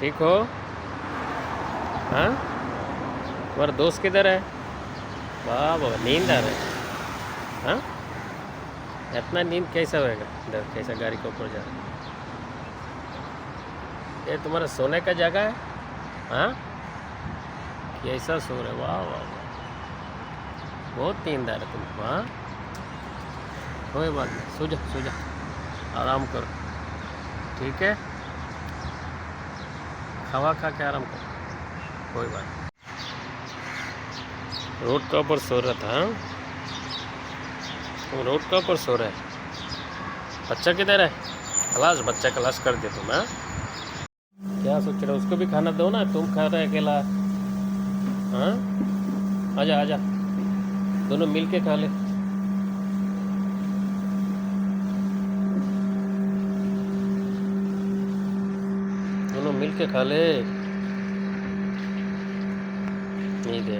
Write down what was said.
ठीक हो? हाँ? तुम्हारा दोस्त किधर है? वाह वाह नींद आ रहा है। हाँ? इतना नींद कैसा होएगा? इधर कैसा गाड़ी के ऊपर जा रहा ये तुम्हारा सोने का जगह है? हाँ? कैसा सो रहे वाह वाह वाह। बहुत नींद आ रहा है तुमको हाँ? कोई बात नहीं, सो जा सो जा। आराम करो। ठीक है? खावा खा के आराम करो। कोई बात रोड के ऊपर सो रहा था हाँ? रोड के ऊपर सो रहे बच्चा किधर है? क्लास बच्चा क्लास कर दे तुम हाँ? क्या सोच रहे हो? उसको भी खाना दो ना, तुम खा रहे अकेला। हाँ? आजा आजा। दोनों मिल के खा ले। मिल के खा ले। नहीं दे।